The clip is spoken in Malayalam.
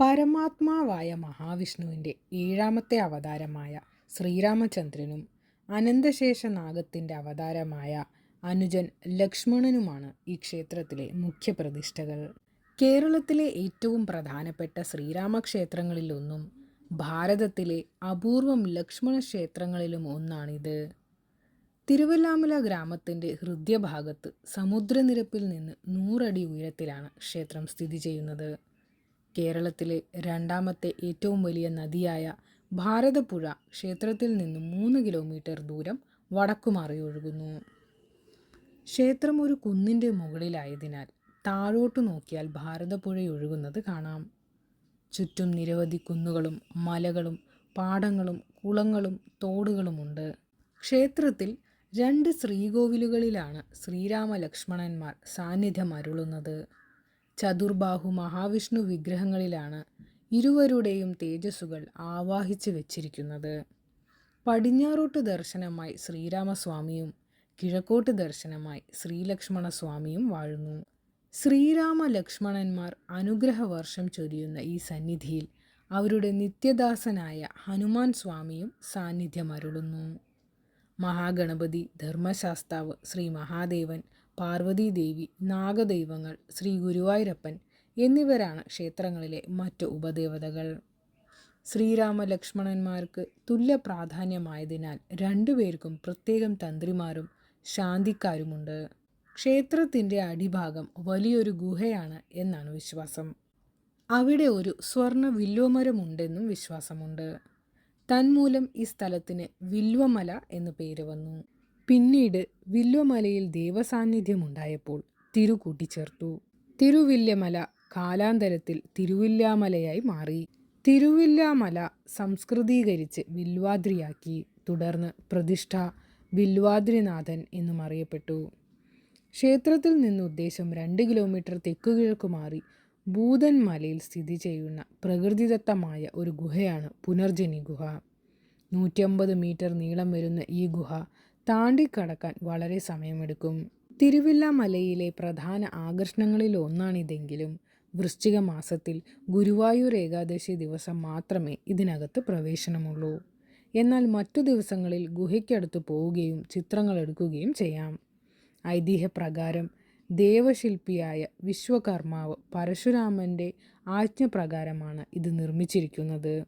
പരമാത്മാവായ മഹാവിഷ്ണുവിന്റെ ഏഴാമത്തെ അവതാരമായ ശ്രീരാമചന്ദ്രനും അനന്തശേഷ നാഗത്തിന്റെ അവതാരമായ അനുജൻ ലക്ഷ്മണനുമാണ് ഈ ക്ഷേത്രത്തിലെ മുഖ്യപ്രതിഷ്ഠകൾ കേരളത്തിലെ ഏറ്റവും പ്രധാനപ്പെട്ട ശ്രീരാമക്ഷേത്രങ്ങളിലൊന്നും ഭാരതത്തിലെ അപൂർവം ലക്ഷ്മണ ക്ഷേത്രങ്ങളിലും ഒന്നാണിത്. തിരുവല്ലാമല ഗ്രാമത്തിന്റെ ഹൃദയഭാഗത്ത് സമുദ്രനിരപ്പിൽ നിന്ന് നൂറടി ഉയരത്തിലാണ് ക്ഷേത്രം സ്ഥിതി ചെയ്യുന്നത്. കേരളത്തിലെ രണ്ടാമത്തെ ഏറ്റവും വലിയ നദിയായ ഭാരതപ്പുഴ ക്ഷേത്രത്തിൽ നിന്നും മൂന്ന് കിലോമീറ്റർ ദൂരം വടക്കുമാറി ഒഴുകുന്നു. ക്ഷേത്രം ഒരു കുന്നിന്റെ മുകളിലായതിനാൽ താഴോട്ടു നോക്കിയാൽ ഭാരതപ്പുഴ ഒഴുകുന്നത് കാണാം. ചുറ്റും നിരവധി കുന്നുകളും മലകളും പാടങ്ങളും കുളങ്ങളും തോടുകളുമുണ്ട്. ക്ഷേത്രത്തിൽ രണ്ട് ശ്രീകോവിലുകളിലാണ് ശ്രീരാമ ലക്ഷ്മണന്മാർ സാന്നിധ്യം അരുളുന്നത്. ചതുർബാഹു മഹാവിഷ്ണു വിഗ്രഹങ്ങളിലാണ് ഇരുവരുടെയും തേജസ്സുകൾ ആവാഹിച്ച് വെച്ചിരിക്കുന്നത്. പടിഞ്ഞാറോട്ട് ദർശനമായി ശ്രീരാമസ്വാമിയും കിഴക്കോട്ട് ദർശനമായി ശ്രീലക്ഷ്മണസ്വാമിയും വാഴുന്നു. ശ്രീരാമ ലക്ഷ്മണന്മാർ അനുഗ്രഹവർഷം ചൊരിയുന്ന ഈ സന്നിധിയിൽ അവരുടെ നിത്യദാസനായ ഹനുമാൻ സ്വാമിയും സാന്നിധ്യമരുളുന്നു. മഹാഗണപതി ധർമ്മശാസ്താവ് ശ്രീ മഹാദേവൻ പാർവതീദേവി നാഗദൈവങ്ങൾ ശ്രീ ഗുരുവായൂരപ്പൻ എന്നിവരാണ് ക്ഷേത്രങ്ങളിലെ മറ്റ് ഉപദേവതകൾ. ശ്രീരാമലക്ഷ്മണന്മാർക്ക് തുല്യ പ്രാധാന്യമായതിനാൽ രണ്ടുപേർക്കും പ്രത്യേകം തന്ത്രിമാരും ശാന്തിക്കാരുമുണ്ട്. ക്ഷേത്രത്തിന്റെ അടിഭാഗം വലിയൊരു ഗുഹയാണ് എന്നാണ് വിശ്വാസം. അവിടെ ഒരു സ്വർണ വില്വമരമുണ്ടെന്നും വിശ്വാസമുണ്ട്. തന്മൂലം ഈ സ്ഥലത്തിന് വില്വമല എന്നു പേര് വന്നു. പിന്നീട് വില്വമലയിൽ ദേവസാന്നിധ്യമുണ്ടായപ്പോൾ തിരു കൂട്ടിച്ചേർത്തു തിരുവില്യമല കാലാന്തരത്തിൽ തിരുവില്ലാമലയായി മാറി. തിരുവില്ലാമല സംസ്കൃതീകരിച്ച് വില്വാദ്രിയാക്കി. തുടർന്ന് പ്രതിഷ്ഠ വില്വാദ്രിനാഥൻ എന്നും അറിയപ്പെട്ടു ക്ഷേത്രത്തിൽ നിന്ന് ഉദ്ദേശം രണ്ട് കിലോമീറ്റർ തെക്കുകിഴക്ക് മാറി ഭൂതൻമലയിൽ സ്ഥിതി ചെയ്യുന്ന പ്രകൃതിദത്തമായ ഒരു ഗുഹയാണ് പുനർജനി ഗുഹ. നൂറ്റമ്പത് മീറ്റർ നീളം വരുന്ന ഈ ഗുഹ താണ്ടിക്കടക്കാൻ വളരെ സമയമെടുക്കും. തിരുവില്ല മലയിലെ പ്രധാന ആകർഷണങ്ങളിൽ ഒന്നാണിതെങ്കിലും. വൃശ്ചിക മാസത്തിൽ ഗുരുവായൂർ ഏകാദശി ദിവസം മാത്രമേ ഇതിനകത്ത് പ്രവേശനമുള്ളൂ. എന്നാൽ മറ്റു ദിവസങ്ങളിൽ ഗുഹയ്ക്കടുത്ത് പോവുകയും ചിത്രങ്ങൾ എടുക്കുകയും ചെയ്യാം. ഐതിഹ്യപ്രകാരം ദേവശില്പിയായ വിശ്വകർമാവ് പരശുരാമന്റെ ആജ്ഞപ്രകാരമാണ് ഇത് നിർമ്മിച്ചിരിക്കുന്നത്.